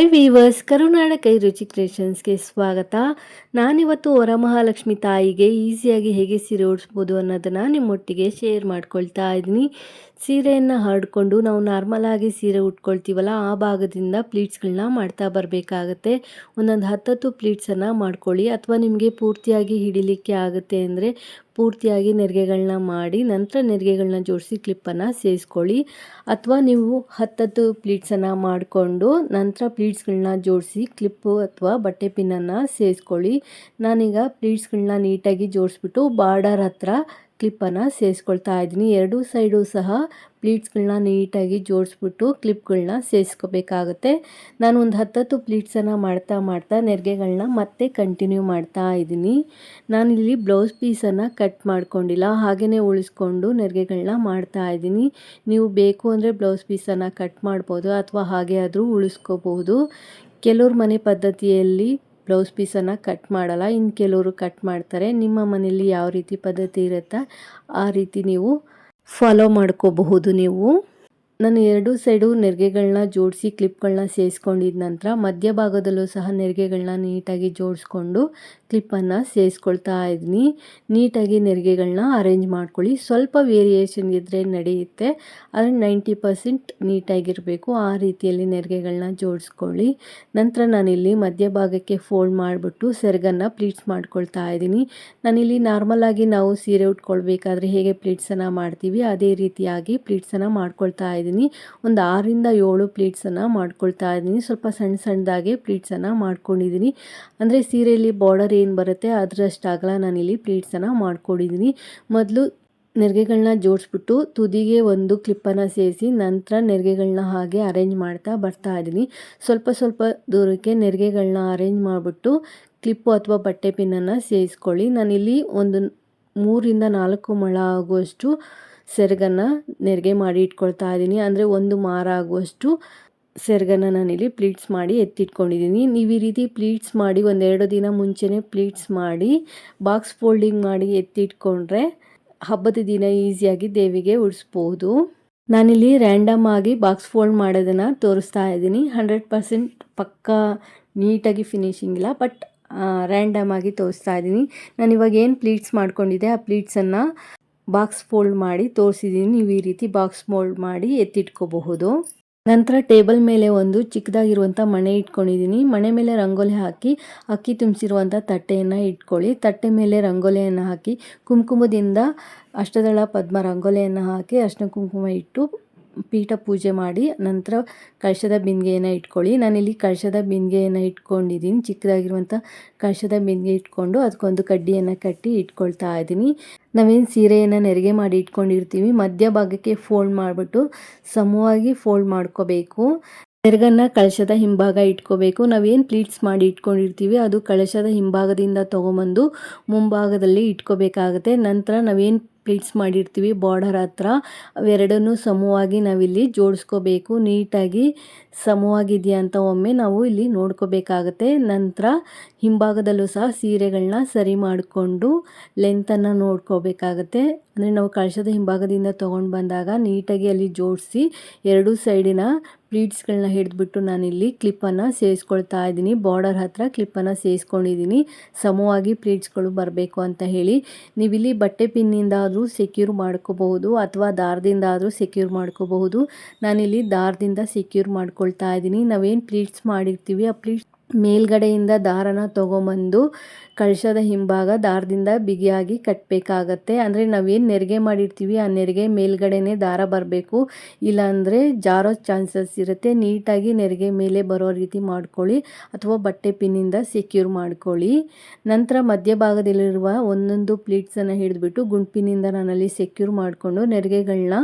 Hi viewers ಕರುನಾಡ ಕೈ ರುಚಿ ಕ್ರಿಯೇಷನ್ಸ್ಗೆ ಸ್ವಾಗತ. ನಾನಿವತ್ತು ವರಮಹಾಲಕ್ಷ್ಮಿ ತಾಯಿಗೆ ಈಸಿಯಾಗಿ ಹೇಗೆ ಸೀರೆ ಉಡಿಸ್ಬೋದು ಅನ್ನೋದನ್ನು ನಿಮ್ಮೊಟ್ಟಿಗೆ ಶೇರ್ ಮಾಡ್ಕೊಳ್ತಾ ಇದ್ದೀನಿ. ಸೀರೆಯನ್ನು ಹರಡ್ಕೊಂಡು ನಾವು ನಾರ್ಮಲಾಗಿ ಸೀರೆ ಉಟ್ಕೊಳ್ತೀವಲ್ಲ, ಆ ಭಾಗದಿಂದ ಪ್ಲೀಟ್ಸ್ಗಳನ್ನ ಮಾಡ್ತಾ ಬರಬೇಕಾಗತ್ತೆ. ಒಂದೊಂದು ಹತ್ತತ್ತು ಪ್ಲೀಟ್ಸನ್ನು ಮಾಡ್ಕೊಳ್ಳಿ. ಅಥವಾ ನಿಮಗೆ ಪೂರ್ತಿಯಾಗಿ ಹಿಡಿಲಿಕ್ಕೆ ಆಗುತ್ತೆ ಅಂದರೆ ಪೂರ್ತಿಯಾಗಿ ನೆರಿಗೆಗಳನ್ನ ಮಾಡಿ ನಂತರ ನೆರಿಗೆಗಳನ್ನ ಜೋಡಿಸಿ ಕ್ಲಿಪ್ಪನ್ನು ಸೇರಿಸ್ಕೊಳ್ಳಿ ಅಥವಾ ನೀವು ಹತ್ತತ್ತು ಪ್ಲೀಟ್ಸನ್ನು ಮಾಡಿಕೊಂಡು ನಂತರ ಪ್ಲೀಟ್ಸ್ಗಳನ್ನ ಜೋಡಿಸಿ ಕ್ಲಿಪ್ಪು ಅಥವಾ ಬಟ್ಟೆ ಪಿನ್ನನ್ನು ಸೇರಿಸ್ಕೊಳ್ಳಿ ನಾನೀಗ ಪ್ಲೀಟ್ಸ್ಗಳನ್ನ ನೀಟಾಗಿ ಜೋಡಿಸ್ಬಿಟ್ಟು ಬಾರ್ಡರ್ ಹತ್ರ ಕ್ಲಿಪ್ಪನ್ನು ಸೇರಿಸ್ಕೊಳ್ತಾ ಇದ್ದೀನಿ. ಎರಡೂ ಸೈಡು ಸಹ ಪ್ಲೀಟ್ಸ್ಗಳನ್ನ ನೀಟಾಗಿ ಜೋಡಿಸ್ಬಿಟ್ಟು ಕ್ಲಿಪ್ಗಳನ್ನ ಸೇರಿಸ್ಕೋಬೇಕಾಗುತ್ತೆ. ನಾನು ಒಂದು ಹತ್ತತ್ತು ಪ್ಲೀಟ್ಸನ್ನು ಮಾಡ್ತಾ ಮಾಡ್ತಾ ನೆರಿಗೆಗಳನ್ನ ಮತ್ತೆ ಕಂಟಿನ್ಯೂ ಮಾಡ್ತಾ ಇದ್ದೀನಿ. ನಾನಿಲ್ಲಿ ಬ್ಲೌಸ್ ಪೀಸನ್ನು ಕಟ್ ಮಾಡ್ಕೊಂಡಿಲ್ಲ. ಹಾಗೆಯೇ ಉಳಿಸ್ಕೊಂಡು ನೆರಿಗೆಗಳನ್ನ ಮಾಡ್ತಾ ಇದ್ದೀನಿ. ನೀವು ಬೇಕು ಅಂದರೆ ಬ್ಲೌಸ್ ಪೀಸನ್ನು ಕಟ್ ಮಾಡ್ಬೋದು ಅಥವಾ ಹಾಗೆ ಆದರೂ ಉಳಿಸ್ಕೋಬಹುದು ಕೆಲವ್ರ ಮನೆ ಪದ್ಧತಿಯಲ್ಲಿ ಬ್ಲೌಸ್ ಪೀಸನ್ನು ಕಟ್ ಮಾಡಲ್ಲ. ಇನ್ನು ಕೆಲವರು ಕಟ್ ಮಾಡ್ತಾರೆ. ನಿಮ್ಮ ಮನೆಯಲ್ಲಿ ಯಾವ ರೀತಿ ಪದ್ಧತಿ ಇರುತ್ತಾ, ಆ ರೀತಿ ನೀವು ಫಾಲೋ ಮಾಡ್ಕೋಬಹುದು ನೀವು. ನಾನು ಎರಡು ಸೈಡು ನೆರಿಗೆಗಳನ್ನ ಜೋಡಿಸಿ ಕ್ಲಿಪ್ಗಳನ್ನ ಸೇರಿಸ್ಕೊಂಡಿದ ನಂತರ ಮಧ್ಯಭಾಗದಲ್ಲೂ ಸಹ ನೆರಿಗೆಗಳನ್ನ ನೀಟಾಗಿ ಜೋಡಿಸ್ಕೊಂಡು ಕ್ಲಿಪ್ಪನ್ನು ಸೇರಿಸ್ಕೊಳ್ತಾ ಇದ್ದೀನಿ ನೀಟಾಗಿ ನೆರಿಗೆಗಳನ್ನ ಅರೇಂಜ್ ಮಾಡ್ಕೊಳ್ಳಿ. ಸ್ವಲ್ಪ ವೇರಿಯೇಷನ್ ಇದ್ದರೆ ನಡೆಯುತ್ತೆ. ಆದರೆ ನೈಂಟಿ ಪರ್ಸೆಂಟ್ ನೀಟಾಗಿರಬೇಕು. ಆ ರೀತಿಯಲ್ಲಿ ನೆರಿಗೆಗಳನ್ನ ಜೋಡಿಸ್ಕೊಳ್ಳಿ. ನಂತರ ನಾನಿಲ್ಲಿ ಮಧ್ಯಭಾಗಕ್ಕೆ ಫೋಲ್ಡ್ ಮಾಡಿಬಿಟ್ಟು ಸೆರಗನ್ನು ಪ್ಲೀಟ್ಸ್ ಮಾಡ್ಕೊಳ್ತಾ ಇದ್ದೀನಿ. ನಾನಿಲ್ಲಿ ನಾರ್ಮಲಾಗಿ ನಾವು ಸೀರೆ ಉಟ್ಕೊಳ್ಬೇಕಾದ್ರೆ ಹೇಗೆ ಪ್ಲೀಟ್ಸನ್ನು ಮಾಡ್ತೀವಿ, ಅದೇ ರೀತಿಯಾಗಿ ಪ್ಲೀಟ್ಸನ್ನು ಮಾಡ್ಕೊಳ್ತಾ ಇದ್ದೀನಿ. ಇದ್ದೀನಿ ಒಂದು ಆರರಿಂದ ಏಳು ಪ್ಲೀಟ್ಸನ್ನು ಮಾಡ್ಕೊಳ್ತಾ ಇದ್ದೀನಿ. ಸ್ವಲ್ಪ ಸಣ್ಣ ಸಣ್ಣದಾಗೆ ಪ್ಲೀಟ್ಸನ್ನು ಮಾಡ್ಕೊಂಡಿದ್ದೀನಿ. ಅಂದರೆ ಸೀರೆಯಲ್ಲಿ ಬಾರ್ಡರ್ ಏನು ಬರುತ್ತೆ ಅದರಷ್ಟಾಗಲ್ಲ ನಾನಿಲ್ಲಿ ಪ್ಲೀಟ್ಸನ್ನು ಮಾಡ್ಕೊಂಡಿದ್ದೀನಿ. ಮೊದಲು ನೆರಿಗೆಗಳನ್ನ ಜೋಡಿಸ್ಬಿಟ್ಟು ತುದಿಗೆ ಒಂದು ಕ್ಲಿಪ್ಪನ್ನು ಸೇರಿಸಿ ನಂತರ ನೆರಿಗೆಗಳನ್ನ ಹಾಗೆ ಅರೇಂಜ್ ಮಾಡ್ತಾ ಬರ್ತಾ ಇದ್ದೀನಿ. ಸ್ವಲ್ಪ ಸ್ವಲ್ಪ ದೂರಕ್ಕೆ ನೆರಿಗೆಗಳನ್ನ ಅರೇಂಜ್ ಮಾಡಿಬಿಟ್ಟು ಕ್ಲಿಪ್ಪು ಅಥವಾ ಬಟ್ಟೆ ಪಿನ್ನನ್ನು ಸೇರಿಸ್ಕೊಳ್ಳಿ. ನಾನಿಲ್ಲಿ ಒಂದು ಮೂರಿಂದ ನಾಲ್ಕು ಮೊಳ ಆಗುವಷ್ಟು ಸೆರಗನ್ನು ನೆರಿಗೆ ಮಾಡಿ ಇಟ್ಕೊಳ್ತಾ ಇದ್ದೀನಿ. ಅಂದರೆ ಒಂದು ಮಾರ ಆಗುವಷ್ಟು ಸೆರಗನ್ನು ನಾನಿಲ್ಲಿ ಪ್ಲೀಟ್ಸ್ ಮಾಡಿ ಎತ್ತಿಟ್ಕೊಂಡಿದ್ದೀನಿ. ನೀವು ಈ ರೀತಿ ಪ್ಲೀಟ್ಸ್ ಮಾಡಿ ಒಂದೆರಡು ದಿನ ಮುಂಚೆನೇ ಪ್ಲೀಟ್ಸ್ ಮಾಡಿ ಬಾಕ್ಸ್ ಫೋಲ್ಡಿಂಗ್ ಮಾಡಿ ಎತ್ತಿಟ್ಕೊಂಡ್ರೆ ಹಬ್ಬದ ದಿನ ಈಸಿಯಾಗಿ ದೇವಿಗೆ ಉಡಿಸ್ಬೋದು. ನಾನಿಲ್ಲಿ ರ್ಯಾಂಡಮ್ ಆಗಿ ಬಾಕ್ಸ್ ಫೋಲ್ಡ್ ಮಾಡೋದನ್ನು ತೋರಿಸ್ತಾ ಇದ್ದೀನಿ. ಹಂಡ್ರೆಡ್ ಪರ್ಸೆಂಟ್ ಪಕ್ಕಾ ನೀಟಾಗಿ ಫಿನಿಶಿಂಗ್ ಇಲ್ಲ ಬಟ್ ರ್ಯಾಂಡಮ್ ಆಗಿ ತೋರಿಸ್ತಾ ಇದ್ದೀನಿ. ನಾನು ಇವಾಗ ಏನು ಪ್ಲೀಟ್ಸ್ ಮಾಡ್ಕೊಂಡಿದ್ದೆ, ಆ ಪ್ಲೀಟ್ಸನ್ನು ಬಾಕ್ಸ್ ಫೋಲ್ಡ್ ಮಾಡಿ ತೋರಿಸಿದ್ದೀನಿ ನೀವು ಈ ರೀತಿ ಬಾಕ್ಸ್ ಫೋಲ್ಡ್ ಮಾಡಿ ಎತ್ತಿಟ್ಕೋಬಹುದು. ನಂತರ ಟೇಬಲ್ ಮೇಲೆ ಒಂದು ಚಿಕ್ಕದಾಗಿರುವಂಥ ಮಣೆ ಇಟ್ಕೊಂಡಿದ್ದೀನಿ ಮಣೆ ಮೇಲೆ ರಂಗೋಲಿ ಹಾಕಿ ಅಕ್ಕಿ ತುಂಬಿಸಿರುವಂಥ ತಟ್ಟೆಯನ್ನು ಇಟ್ಕೊಳ್ಳಿ. ತಟ್ಟೆ ಮೇಲೆ ರಂಗೋಲಿಯನ್ನು ಹಾಕಿ ಕುಂಕುಮದಿಂದ ಅಷ್ಟದಳ ಪದ್ಮ ರಂಗೋಲಿಯನ್ನು ಹಾಕಿ ಅರ್ಶಿನ ಕುಂಕುಮ ಇಟ್ಟು ಪೀಠ ಪೂಜೆ ಮಾಡಿ ನಂತರ ಕಳಶದ ಬಿಂದಿಗೆಯನ್ನು ಇಟ್ಕೊಳ್ಳಿ. ನಾನಿಲ್ಲಿ ಕಳಶದ ಬಿಂದಿಗೆಯನ್ನು ಇಟ್ಕೊಂಡಿದ್ದೀನಿ. ಚಿಕ್ಕದಾಗಿರುವಂಥ ಕಳಶದ ಬಿಂದಿಗೆ ಇಟ್ಕೊಂಡು ಅದಕ್ಕೊಂದು ಕಡ್ಡಿಯನ್ನು ಕಟ್ಟಿ ಇಟ್ಕೊಳ್ತಾ ಇದ್ದೀನಿ. ನಾವೇನು ಸೀರೆಯನ್ನು ನೆರಿಗೆ ಮಾಡಿ ಇಟ್ಕೊಂಡಿರ್ತೀವಿ. ಮಧ್ಯ ಭಾಗಕ್ಕೆ ಫೋಲ್ಡ್ ಮಾಡಿಬಿಟ್ಟು ಸಮವಾಗಿ ಫೋಲ್ಡ್ ಮಾಡ್ಕೋಬೇಕು. ನೆರಗನ್ನು ಕಳಶದ ಹಿಂಭಾಗ ಇಟ್ಕೋಬೇಕು. ನಾವೇನು ಪ್ಲೀಟ್ಸ್ ಮಾಡಿ ಇಟ್ಕೊಂಡಿರ್ತೀವಿ, ಅದು ಕಳಶದ ಹಿಂಭಾಗದಿಂದ ತೊಗೊಂಬಂದು ಮುಂಭಾಗದಲ್ಲಿ ಇಟ್ಕೋಬೇಕಾಗುತ್ತೆ. ನಂತರ ನಾವೇನು ಪ್ಲೀಟ್ಸ್ ಮಾಡಿರ್ತೀವಿ ಬಾರ್ಡರ್ ಹತ್ರ. ಅವೆರಡನ್ನೂ ಸಮವಾಗಿ ನಾವಿಲ್ಲಿ ಜೋಡಿಸ್ಕೋಬೇಕು. ನೀಟಾಗಿ ಸಮವಾಗಿದೆಯಾ ಅಂತ ಒಮ್ಮೆ ನಾವು ಇಲ್ಲಿ ನೋಡ್ಕೋಬೇಕಾಗತ್ತೆ. ನಂತರ ಹಿಂಭಾಗದಲ್ಲೂ ಸಹ ಸೀರೆಗಳನ್ನ ಸರಿ ಮಾಡಿಕೊಂಡು ಲೆಂತನ್ನು ನೋಡ್ಕೋಬೇಕಾಗತ್ತೆ. ಅಂದರೆ ನಾವು ಕಳಶದ ಹಿಂಭಾಗದಿಂದ ತೊಗೊಂಡು ಬಂದಾಗ ನೀಟಾಗಿ ಅಲ್ಲಿ ಜೋಡಿಸಿ ಎರಡೂ ಸೈಡಿನ ಪ್ಲೀಟ್ಸ್ಗಳನ್ನ ಹಿಡಿದ್ಬಿಟ್ಟು ನಾನಿಲ್ಲಿ ಕ್ಲಿಪ್ಪನ್ನು ಸೇರಿಸ್ಕೊಳ್ತಾ ಇದ್ದೀನಿ. ಬಾರ್ಡರ್ ಹತ್ರ ಕ್ಲಿಪ್ಪನ್ನು ಸೇರಿಸ್ಕೊಂಡಿದ್ದೀನಿ. ಸಮವಾಗಿ ಪ್ಲೀಟ್ಸ್ಗಳು ಬರಬೇಕು ಅಂತ ಹೇಳಿ. ನೀವಿಲ್ಲಿ ಬಟ್ಟೆ ಪಿನ್ನಿಂದಾದರೂ ಸೆಕ್ಯೂರ್ ಮಾಡ್ಕೋಬಹುದು ಅಥವಾ ದಾರದಿಂದ ಆದರೂ ಸೆಕ್ಯೂರ್ ಮಾಡ್ಕೋಬಹುದು. ನಾನಿಲ್ಲಿ ದಾರದಿಂದ ಸೆಕ್ಯೂರ್ ಮಾಡ್ಕೊಳ್ತಾ ಇದ್ದೀನಿ. ನಾವೇನು ಪ್ಲೀಟ್ಸ್ ಮಾಡಿರ್ತೀವಿ ಆ ಪ್ಲೀಟ್ಸ್ ಮೇಲ್ಗಡೆಯಿಂದ ದಾರನ ತೊಗೊಂಬಂದು ಕಳಶದ ಹಿಂಭಾಗ ದಾರದಿಂದ ಬಿಗಿಯಾಗಿ ಕಟ್ಟಬೇಕಾಗತ್ತೆ ಅಂದರೆ ನಾವೇನು ನೆರಿಗೆ ಮಾಡಿರ್ತೀವಿ, ಆ ನೆರಿಗೆ ಮೇಲ್ಗಡೆನೇ ದಾರ ಬರಬೇಕು. ಇಲ್ಲಾಂದರೆ ಜಾರೋ ಚಾನ್ಸಸ್ ಇರುತ್ತೆ. ನೀಟಾಗಿ ನೆರಿಗೆ ಮೇಲೆ ಬರೋ ರೀತಿ ಮಾಡ್ಕೊಳ್ಳಿ. ಅಥವಾ ಬಟ್ಟೆ ಪಿನ್ನಿಂದ ಸೆಕ್ಯೂರ್ ಮಾಡ್ಕೊಳ್ಳಿ. ನಂತರ ಮಧ್ಯಭಾಗದಲ್ಲಿರುವ ಒಂದೊಂದು ಪ್ಲೀಟ್ಸನ್ನು ಹಿಡಿದ್ಬಿಟ್ಟು ಗುಂಪಿನಿಂದ ನಾನಲ್ಲಿ ಸೆಕ್ಯೂರ್ ಮಾಡಿಕೊಂಡು ನೆರಿಗೆಗಳನ್ನ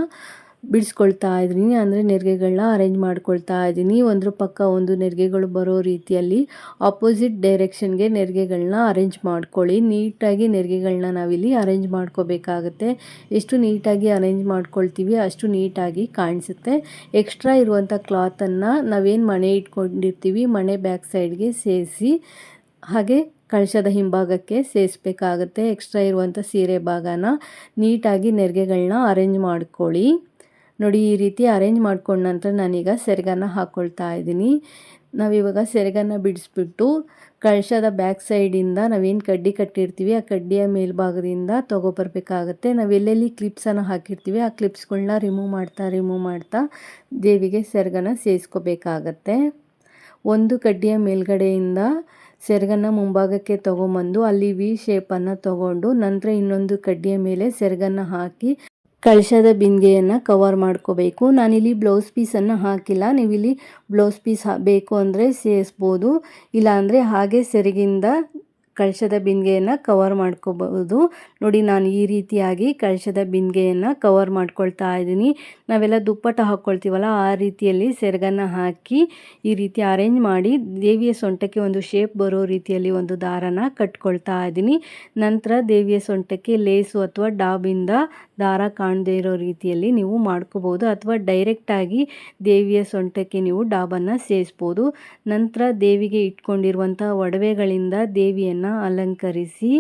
ಬಿಡಿಸ್ಕೊಳ್ತಾ ಇದ್ದೀನಿ. ಅಂದರೆ ನೆರಿಗೆಗಳನ್ನ ಅರೇಂಜ್ ಮಾಡ್ಕೊಳ್ತಾ ಇದ್ದೀನಿ. ಒಂದ್ರ ಪಕ್ಕ ಒಂದು ನೆರಿಗೆಗಳು ಬರೋ ರೀತಿಯಲ್ಲಿ ಆಪೋಸಿಟ್ ಡೈರೆಕ್ಷನ್ಗೆ ನೆರಿಗೆಗಳನ್ನ ಅರೇಂಜ್ ಮಾಡ್ಕೊಳ್ಳಿ. ನೀಟಾಗಿ ನೆರಿಗೆಗಳನ್ನ ನಾವಿಲ್ಲಿ ಅರೇಂಜ್ ಮಾಡ್ಕೋಬೇಕಾಗತ್ತೆ. ಎಷ್ಟು ನೀಟಾಗಿ ಅರೇಂಜ್ ಮಾಡ್ಕೊಳ್ತೀವಿ ಅಷ್ಟು ನೀಟಾಗಿ ಕಾಣಿಸುತ್ತೆ. ಎಕ್ಸ್ಟ್ರಾ ಇರುವಂಥ ಕ್ಲಾತನ್ನು ನಾವೇನು ಮಣೆ ಇಟ್ಕೊಂಡಿರ್ತೀವಿ, ಮಣೆ ಬ್ಯಾಕ್ ಸೈಡ್ಗೆ ಸೇರಿಸಿ, ಹಾಗೆ ಕಳಶದ ಹಿಂಭಾಗಕ್ಕೆ ಸೇರಿಸ್ಬೇಕಾಗತ್ತೆ. ಎಕ್ಸ್ಟ್ರಾ ಇರುವಂಥ ಸೀರೆ ಭಾಗನ ನೀಟಾಗಿ ನೆರಿಗೆಗಳನ್ನ ಅರೇಂಜ್ ಮಾಡ್ಕೊಳ್ಳಿ. ನೋಡಿ, ಈ ರೀತಿ ಅರೇಂಜ್ ಮಾಡ್ಕೊಂಡ ನಂತರ ನಾನೀಗ ಸೆರಗನ್ನು ಹಾಕ್ಕೊಳ್ತಾ ಇದ್ದೀನಿ. ನಾವಿವಾಗ ಸೆರಗನ್ನ ಬಿಡಿಸ್ಬಿಟ್ಟು ಕಳಶದ ಬ್ಯಾಕ್ ಸೈಡಿಂದ ನಾವೇನು ಕಡ್ಡಿ ಕಟ್ಟಿರ್ತೀವಿ, ಆ ಕಡ್ಡಿಯ ಮೇಲ್ಭಾಗದಿಂದ ತೊಗೊಬರ್ಬೇಕಾಗತ್ತೆ ನಾವು ಎಲ್ಲೆಲ್ಲಿ ಕ್ಲಿಪ್ಸನ್ನು ಹಾಕಿರ್ತೀವಿ, ಆ ಕ್ಲಿಪ್ಸ್ಗಳನ್ನ ರಿಮೂವ್ ಮಾಡ್ತಾ ರಿಮೂವ್ ಮಾಡ್ತಾ ದೇವಿಗೆ ಸೆರಗನ್ನು ಸೇರಿಸ್ಕೋಬೇಕಾಗತ್ತೆ ಒಂದು ಕಡ್ಡಿಯ ಮೇಲ್ಗಡೆಯಿಂದ ಸೆರಗನ್ನು ಮುಂಭಾಗಕ್ಕೆ ತೊಗೊಂಬಂದು ಅಲ್ಲಿ ವಿ ಶೇಪನ್ನು ತಗೊಂಡು ನಂತರ ಇನ್ನೊಂದು ಕಡ್ಡಿಯ ಮೇಲೆ ಸೆರಗನ್ನು ಹಾಕಿ ಕಳಶದ ಬಿಂದಿಗೆಯನ್ನು ಕವರ್ ಮಾಡ್ಕೋಬೇಕು. ನಾನಿಲ್ಲಿ ಬ್ಲೌಸ್ ಪೀಸನ್ನು ಹಾಕಿಲ್ಲ. ನೀವಿಲ್ಲಿ ಬ್ಲೌಸ್ ಪೀಸ್ ಬೇಕು ಅಂದರೆ ಸೇರಿಸ್ಬೋದು. ಇಲ್ಲಾಂದರೆ ಹಾಗೆ ಸೆರಗಿಂದ ಕಳಶದ ಬಿಂದಿಗೆಯನ್ನು ಕವರ್ ಮಾಡ್ಕೋಬಹುದು. ನೋಡಿ, ನಾನು ಈ ರೀತಿಯಾಗಿ ಕಳಶದ ಬಿಂದಿಗೆಯನ್ನು ಕವರ್ ಮಾಡ್ಕೊಳ್ತಾ ಇದ್ದೀನಿ. ನಾವೆಲ್ಲ ದುಪ್ಪಟ್ಟ ಹಾಕ್ಕೊಳ್ತೀವಲ್ಲ, ಆ ರೀತಿಯಲ್ಲಿ ಸೆರಗನ್ನು ಹಾಕಿ ಈ ರೀತಿ ಅರೇಂಜ್ ಮಾಡಿ ದೇವಿಯ ಸೊಂಟಕ್ಕೆ ಒಂದು ಶೇಪ್ ಬರೋ ರೀತಿಯಲ್ಲಿ ಒಂದು ದಾರನ ಕಟ್ಕೊಳ್ತಾ ಇದ್ದೀನಿ. ನಂತರ ದೇವಿಯ ಸೊಂಟಕ್ಕೆ ಲೇಸು ಅಥವಾ ಡಾಬಿಂದ ದಾರ ಕಾಣದೇ ಇರೋ ರೀತಿಯಲ್ಲಿ ನೀವು ಮಾಡ್ಕೋಬೋದು ಅಥವಾ ಡೈರೆಕ್ಟಾಗಿ ದೇವಿಯ ಸೊಂಟಕ್ಕೆ ನೀವು ಡಾಬನ್ನು ಸೇರಿಸ್ಬೋದು ನಂತರ ದೇವಿಗೆ ಇಟ್ಕೊಂಡಿರುವಂಥ ಒಡವೆಗಳಿಂದ ದೇವಿಯನ್ನು ಅಲಂಕರಿಸಿ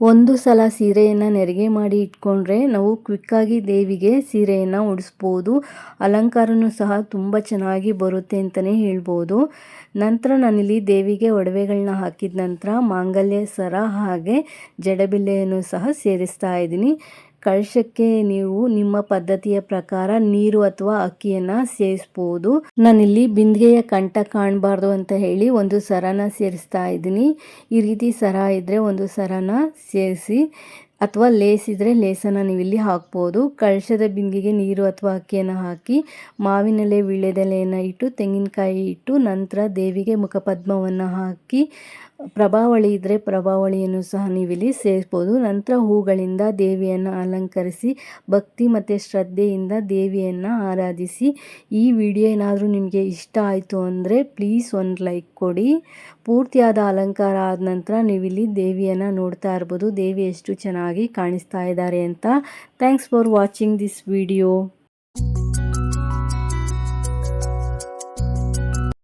ಒಂದು ಸಲ ಸೀರೆಯನ್ನು ನೆರಿಗೆ ಮಾಡಿ ಇಟ್ಕೊಂಡ್ರೆ ನಾವು ಕ್ವಿಕ್ಕಾಗಿ ದೇವಿಗೆ ಸೀರೆಯನ್ನು ಉಡಿಸ್ಬೋದು. ಅಲಂಕಾರನೂ ಸಹ ತುಂಬ ಚೆನ್ನಾಗಿ ಬರುತ್ತೆ ಅಂತಲೇ ಹೇಳ್ಬೋದು. ನಂತರ ನಾನಿಲ್ಲಿ ದೇವಿಗೆ ಒಡವೆಗಳನ್ನ ಹಾಕಿದ ನಂತರ ಮಾಂಗಲ್ಯ ಸರ ಹಾಗೆ ಜಡಬಿಲ್ಲೆಯನ್ನು ಸಹ ಸೇರಿಸ್ತಾ ಇದ್ದೀನಿ. ಕಳಶಕ್ಕೆ ನೀವು ನಿಮ್ಮ ಪದ್ಧತಿಯ ಪ್ರಕಾರ ನೀರು ಅಥವಾ ಅಕ್ಕಿಯನ್ನು ಸೇರಿಸ್ಬೋದು. ನಾನಿಲ್ಲಿ ಬಿಂದಿಗೆಯ ಕಂಠ ಕಾಣಬಾರ್ದು ಅಂತ ಹೇಳಿ ಒಂದು ಸರನ ಸೇರಿಸ್ತಾ ಇದ್ದೀನಿ. ಈ ರೀತಿ ಸರ ಇದ್ದರೆ ಒಂದು ಸರನ ಸೇರಿಸಿ ಅಥವಾ ಲೇಸ್ ಲೇಸನ್ನು ನೀವು ಇಲ್ಲಿ ಹಾಕ್ಬೋದು. ಕಳಶದ ಬಿಂದಿಗೆಗೆ ನೀರು ಅಥವಾ ಅಕ್ಕಿಯನ್ನು ಹಾಕಿ ಮಾವಿನಲೆ, ವೀಳ್ಯದೆಲೆಯನ್ನು ಇಟ್ಟು, ತೆಂಗಿನಕಾಯಿ ಇಟ್ಟು, ನಂತರ ದೇವಿಗೆ ಮುಖಪದ್ಮವನ್ನು ಹಾಕಿ ಪ್ರಭಾವಳಿ ಇದ್ದರೆ ಪ್ರಭಾವಳಿಯನ್ನು ಸಹ ನೀವಿಲ್ಲಿ ಸೇರಿಸ್ಬೋದು ನಂತರ ಹೂಗಳಿಂದ ದೇವಿಯನ್ನು ಅಲಂಕರಿಸಿ, ಭಕ್ತಿ ಮತ್ತು ಶ್ರದ್ಧೆಯಿಂದ ದೇವಿಯನ್ನು ಆರಾಧಿಸಿ. ಈ ವಿಡಿಯೋ ಏನಾದರೂ ನಿಮಗೆ ಇಷ್ಟ ಆಯಿತು ಅಂದರೆ ಪ್ಲೀಸ್ ಒಂದು ಲೈಕ್ ಕೊಡಿ. ಪೂರ್ತಿಯಾದ ಅಲಂಕಾರ ಆದ ನಂತರ ನೀವಿಲ್ಲಿ ದೇವಿಯನ್ನು ನೋಡ್ತಾ ಇರ್ಬೋದು. ದೇವಿ ಎಷ್ಟು ಚೆನ್ನಾಗಿ ಕಾಣಿಸ್ತಾ ಇದ್ದಾರೆ ಅಂತ. Thanks for watching this video